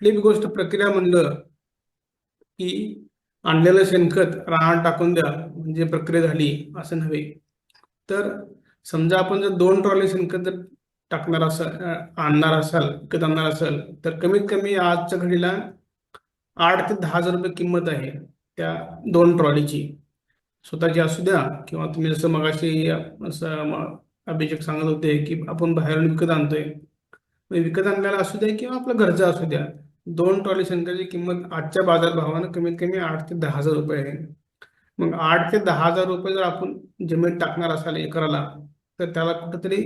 कुठली बी गोष्ट प्रक्रिया म्हणलं की आणलेलं शेणखत रानात टाकून द्या म्हणजे प्रक्रिया झाली असं नव्हे. तर समजा आपण जर दोन ट्रॉली शेणखत जर टाकणार असाल आणणार असाल विकत आणणार असाल तर कमीत कमी आजच्या घडीला आठ ते दहा हजार रुपये किंमत आहे त्या दोन ट्रॉलीची. स्वतःची असू द्या किंवा तुम्ही जसं मगाशी असं अभिषेक सांगत होते की आपण बाहेरून विकत आणतोय. म्हणजे विकत आणलेला असू द्या किंवा आपलं घरचं असू द्या. दोन ट्रॉली शंकरची किंमत आजच्या बाजारभावानं कमीत कमी आठ ते दहा हजार रुपये आहे. मग आठ ते दहा हजार रुपये जर आपण जमिनीत टाकणार असाल एकराला तर त्याला कुठंतरी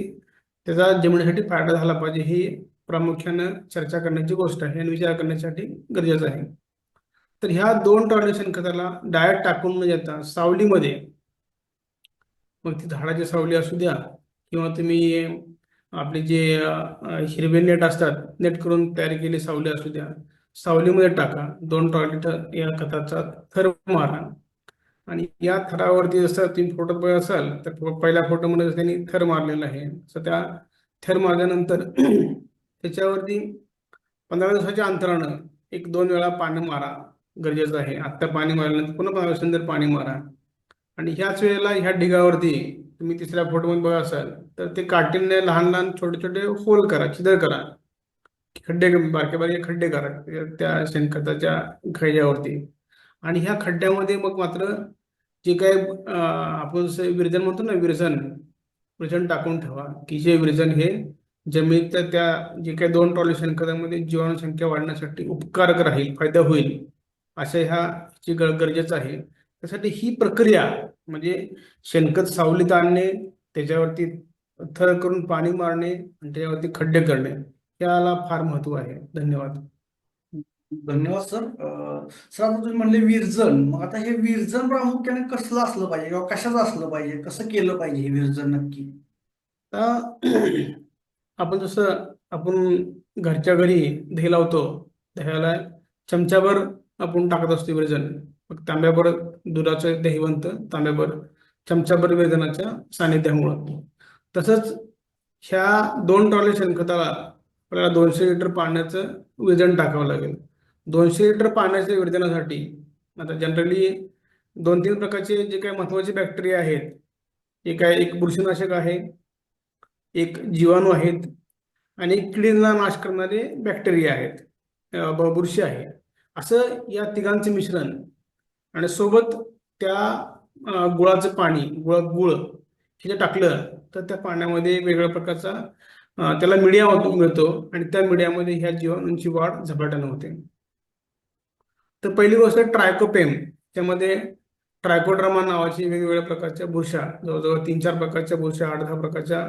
त्याचा जमिनीसाठी फायदा झाला पाहिजे ही प्रामुख्यानं चर्चा करण्याची गोष्ट आहे आणि विचार करण्यासाठी गरजेचं आहे. तर ह्या दोन ट्रॉली शंकराला डायरेक्ट टाकून न देता सावलीमध्ये मग ती झाडाची सावली असू द्या किंवा तुम्ही आपले जे हिरवे नेट असतात नेट करून तयार केले सावली असू द्या. सावलीमध्ये टाका. दोन टॉयलेट या खताचा थर मारा. आणि या थरावरती जसं तुम्ही फोटो बघत असाल तर पहिल्या फोटोमध्ये त्यांनी थर मारलेला आहे तर त्या थर मारल्यानंतर त्याच्यावरती पंधरा दिवसाच्या अंतरानं एक दोन वेळा पाणी मारा. गरजेचं आहे. आत्ता पाणी मारल्यानंतर पुन्हा पंधरा दिवसानंतर पाणी मारा. आणि ह्याच वेळेला ह्या ढिगावरती तुम्ही तिसऱ्या फोटोमध्ये बघा असाल तर ते काठीने लहान लहान छोटे छोटे होल करा छिदर करा. खड्डे बारके बारके खड्डे करा त्या- त्या शेणखताच्या खड्ड्यावरती. आणि ह्या खड्ड्यामध्ये मग मात्र जे काय आपण जसं विरजन म्हणतो ना विरजन विरजन टाकून ठेवा. की जे विरजन हे जमिनीच्या त्या जे काही दोन ट्रॉली शेणखतामध्ये जीवाणू संख्या वाढण्यासाठी उपकारक राहील फायदा होईल. अशा ह्या ची गरजेचं आहे. त्यासाठी ही प्रक्रिया म्हणजे शेणखत सावलीत आणणे त्याच्यावरती थर करून पाणी मारणे आणि त्याच्यावरती खड्डे करणे याला फार महत्त्व आहे. धन्यवाद. धन्यवाद सर. सर आता तुम्ही म्हणले विरजन. मग आता हे विरजन प्रामुख्याने कसलं असलं पाहिजे किंवा कशाचं असलं पाहिजे? कसं केलं पाहिजे हे विरजन नक्की? आता आपण जसं आपण घरच्या घरी दही लावतो दह्याला चमच्याभर आपण टाकत असतो विरजन. मग तांब्याभर दुधाचं दही तांब्याभर चमच्याभर वेदनाच्या सानिध्यामुळं. तसंच ह्या दोन ट्रॉली शेणखताला आपल्याला दोनशे लिटर पाण्याचं विरजन टाकावं लागेल. दोनशे लिटर पाण्याच्या विरजनासाठी आता जनरली दोन तीन प्रकारचे जे काही महत्त्वाचे बॅक्टेरिया आहेत एक आहे एक बुरशीनाशक आहे एक जीवाणू आहेत आणि किडींना नाश करणारे बॅक्टेरिया आहेत ब- बुरशी आहे असं या तिघांचं मिश्रण आणि सोबत त्या गुळाचं पाणी गुळ गुळ हे जे टाकलं तर त्या पाण्यामध्ये वेगळ्या प्रकारचा त्याला मीडिया मिळतो आणि त्या मीडियामध्ये ह्या जीवाणूंची वाढ झपाट्यानं होते. तर पहिली गोष्ट ट्रायकोपेम त्यामध्ये ट्रायकोड्रामा नावाची वेगवेगळ्या प्रकारच्या बुरशा जवळजवळ तीन चार प्रकारच्या बुरशा आठ दहा प्रकारच्या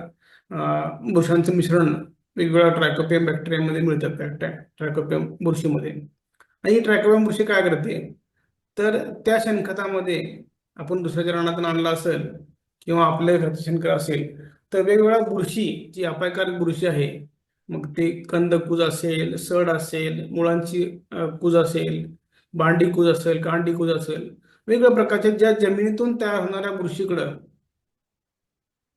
बुरशांचं मिश्रण वेगवेगळ्या ट्रायकोपेम बॅक्टेरियामध्ये मिळतात त्या ट्रायकोपेम बुरशीमध्ये. आणि ही ट्रायकोपेम बुरशी काय करते? तर त्या शेणखतामध्ये आपण दुसऱ्या चरणातून आणला असेल किंवा आपल्या घरचं शेणखत असेल तर वेगवेगळ्या बुरशी जी अपायकारक बुरशी आहे मग ते कंद कूज असेल सड असेल मुळांची कूज असेल भांडी कूज असेल कांडी कूज असेल वेगवेगळ्या प्रकारच्या ज्या जमिनीतून तयार होणाऱ्या बुरशीकडं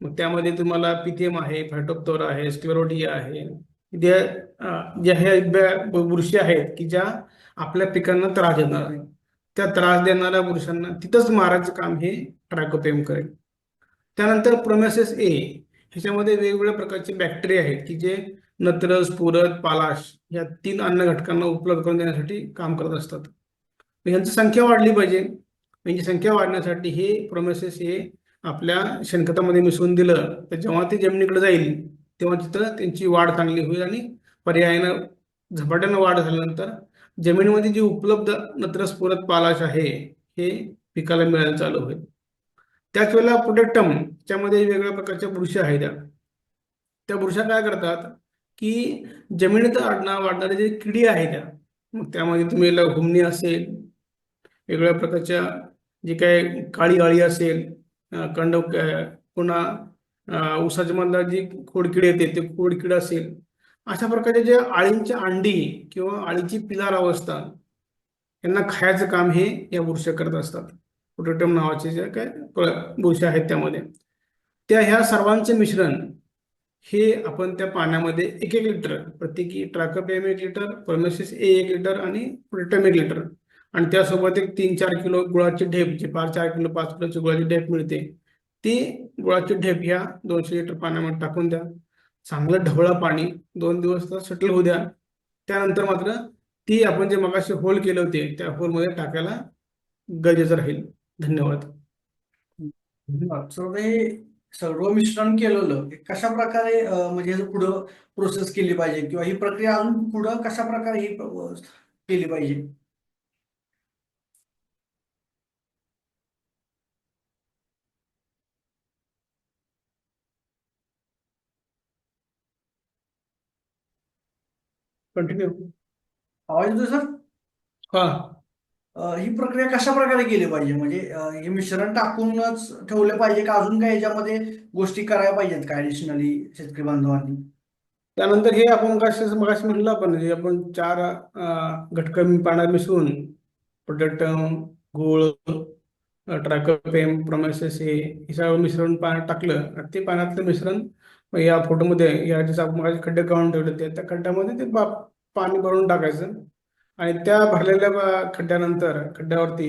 मग त्यामध्ये तुम्हाला पिथियम आहे फायटोप्तोरा आहे स्क्लेरोटिया आहे ज्या ज्या ह्या बुरशी आहेत की ज्या आपल्या पिकांना त्रास देणार आहेत. त्या त्रास देणाऱ्या पुरुषांना तिथंच मारायचं काम हे ट्रॅकोपेम करेल. त्यानंतर प्रोमेसेस ए ह्याच्यामध्ये वेगवेगळ्या प्रकारचे बॅक्टेरिया आहेत की जे नत्र स्फुरद पालाश या तीन अन्न घटकांना उपलब्ध करून देण्यासाठी काम करत असतात. यांची संख्या वाढली पाहिजे. यांची संख्या वाढण्यासाठी हे प्रोमेसेस हे आपल्या शेणखतामध्ये मिसळून दिलं तर जेव्हा ते जमिनीकडे जाईल तेव्हा तिथं त्यांची वाढ चांगली होईल आणि पर्यायानं झपाट्यानं वाढ झाल्यानंतर जमिनीमध्ये जी उपलब्ध नत्रस्फुरत पालाश आहे हे पिकाला मिळायला चालू होईल. त्याच वेळेला प्रोटेक्टम त्यामध्ये वेगवेगळ्या प्रकारच्या बुरशी आहेत त्या बुरशा काय करतात की जमिनीत आडणार वाढणारे जे किडी आहेत त्या मग त्यामध्ये तुम्ही घुमणी असेल वेगवेगळ्या प्रकारच्या जे काय काळी अळी असेल कंड पुन्हा अं, ऊसाच्या मधला जी खोडकिड येते ते खोडकिड असेल अशा प्रकारे जे आळींची अंडी किंवा आळीची पिलार अवस्था यांना खायचं काम हे या बुरश्या करत असतात. पोटॅटम नावाचे जे काय बुरश्या आहेत त्यामध्ये. त्या ह्या सर्वांचे मिश्रण हे आपण त्या पाण्यामध्ये एक एक लिटर प्रत्येकी ट्राकोपियम एक लिटर परमेसिस ए एक लिटर आणि पोटॅटम एक लिटर. आणि त्यासोबत एक तीन चार किलो गुळाची ढेप जे पाच चार किलो पाच किलोची गुळाची ढेप मिळते ती गुळाची ढेप ह्या दोनशे लिटर पाण्यामध्ये टाकून द्या. चांगलं ढवळा पाणी दोन दिवस तर सटल होऊ द्या. त्यानंतर मात्र ती आपण जे मगाशी होल केले होते त्या होलमध्ये टाकायला गरजेचं राहील. धन्यवाद. धन्यवाद. हे सर्व मिश्रण केलेलं कशा प्रकारे म्हणजे पुढं प्रोसेस केली पाहिजे? किंवा ही प्रक्रिया अजून पुढं कशा प्रकारे ही केली पाहिजे? कंटिन्यू आवाज येतोय सर? हा. ही प्रक्रिया कशा प्रकारे केली पाहिजे? म्हणजे हे मिश्रण टाकूनच ठेवलं पाहिजे का अजून काही याच्यामध्ये गोष्टी करायला पाहिजेत का ऍडिशनली शेतकरी बांधवांनी? त्यानंतर हे आपण मगाशी मगाशी म्हणलं आपण जे आपण चार घटकं पाण्यात मिसळून. प्रोडक्टम गूळ ट्रायकोपेम प्रोमेसिस हे हे सगळं मिश्रण पाण्यात टाकलं. ते पाण्यातलं मिश्रण या फोटोमध्ये या जे आपण खड्डे काढून ठेवले होते त्या खड्ड्यामध्ये ते बा- पाणी भरून टाकायचं. आणि त्या भरलेल्या खड्ड्यानंतर खड्ड्यावरती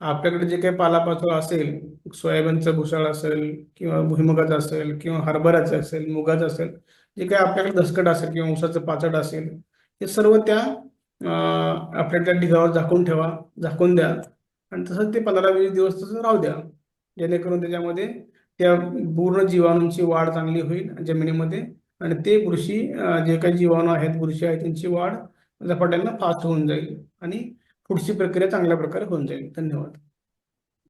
आपल्याकडे जे काही पालापाचोळा असेल सोयाबीनचं भुसाळ असेल किंवा भुईमुगाचं असेल किंवा हरभऱ्याचं असेल मुगाचं असेल जे काही आपल्याकडे दसकट असेल किंवा ऊसाचं पाचड असेल हे सर्व त्या आपल्या त्या ढिगावर झाकून ठेवा झाकून द्या. आणि तसंच ते पंधरा वीस दिवस तसं राहू द्या. जेणेकरून त्याच्यामध्ये त्या पूर्ण जीवाणूंची वाढ चांगली होईल जमिनीमध्ये. आणि ते बुरशी जे काही जीवाणू आहेत बुरशी आहेत त्यांची वाढ झपाट्यानं फास्ट होऊन जाईल आणि पुढची प्रक्रिया चांगल्या प्रकारे होऊन जाईल. धन्यवाद.